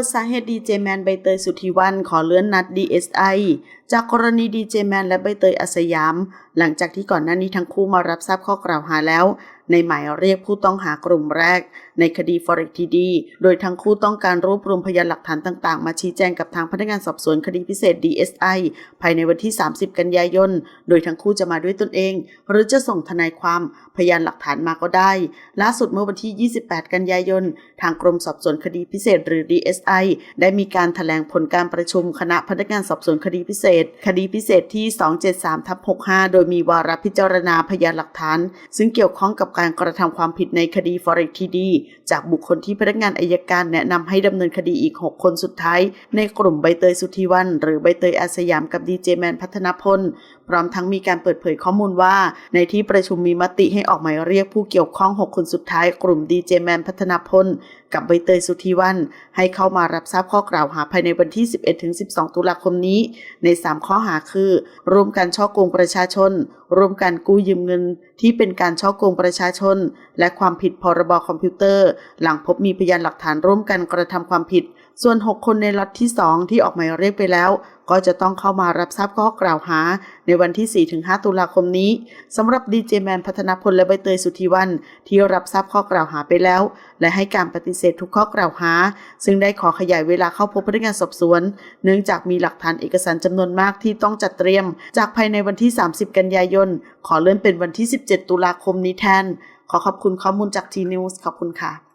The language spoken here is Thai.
ดสาเหตุดีเจแมนใบเตยสุธีวันขอเลื่อนนัด DSI จากกรณีดีเจแมนและใบเตยอาสยาม หลังจากที่ก่อนหน้านี้ทั้งคู่มารับทราบข้อกล่าวหาแล้ว ในหมายเรียกผู้ต้องหากลุ่มแรก ในคดี Forex TD โดยทั้งคู่ต้องการรวบรวมพยานหลักฐานต่างๆ มาชี้แจงกับทางพนักงานสอบสวนคดีพิเศษ DSI ภายในวันที่ 30 กันยายน โดยทั้งคู่จะมาด้วยตนเอง หรือจะส่งทนายความพยานหลักฐานมาก็ได้ ล่าสุดเมื่อวันที่ 28 กันยายน ทางกรมสอบสวนคดีพิเศษหรือ DSI ได้มีการแถลงผลการประชุมคณะพนักงานสอบสวนคดีพิเศษ คดีพิเศษที่ 273ทับ65 โดยมีวาระพิจารณาพยานหลักฐาน ซึ่งเกี่ยวข้องกับการกระทำความผิดในคดี Forex TD จากบุคคลที่พนักงานอายการแนะนำให้ดำเนินคดีอีก 6 คนสุดท้าย ในกลุ่มใบเตยสุธีวัน หรือใบเตยอาสยามกับดีเจแมนพัฒนพล พร้อมทั้งมีการเปิดเผยข้อมูลว่า ในที่ประชุมมีมติให้ออกหมายเรียกผู้เกี่ยวข้อง 6 คนสุดท้าย กลุ่มดีเจแมนพัฒนพล กับใบเตยสุธีวัน ให้เข้ามารับทราบข้อกล่าวหาภายในวันที่ 11-12 ตุลาคมนี้ ใน 3 ข้อหาคือ ร่วมกันช่อโกงประชาชน ร่วมกันกู้ยืมเงิน ที่เป็นการช่อโกงประชาชน และความผิดพรบคอมพิวเตอร์ หลังพบมีพยานหลักฐานร่วมกันกระทำความผิด ส่วน 6 คนในล็อตที่ 2 ที่ออกหมายเรียกไปแล้ว ก็จะต้องเข้ามารับทราบข้อกล่าวหา ในวันที่ 4-5 ตุลาคมนี้สำหรับดีเจแมนพัฒนพลและใบเตยสุธีวัน ที่รับทราบข้อกล่าวหาไปแล้ว และให้การปฏิเสธทุกข้อกล่าวหา ซึ่งได้ขอขยายเวลาเข้าพบพนักงานสอบสวน เนื่องจากมีหลักฐานเอกสารจำนวนมากที่ต้องจัดเตรียม จากภายในวันที่ 30 กันยายน ขอเลื่อนเป็นวันที่ 17 ตุลาคมนี้แทน ขอขอบคุณข้อมูลจากทีนิวส์ขอบคุณค่ะ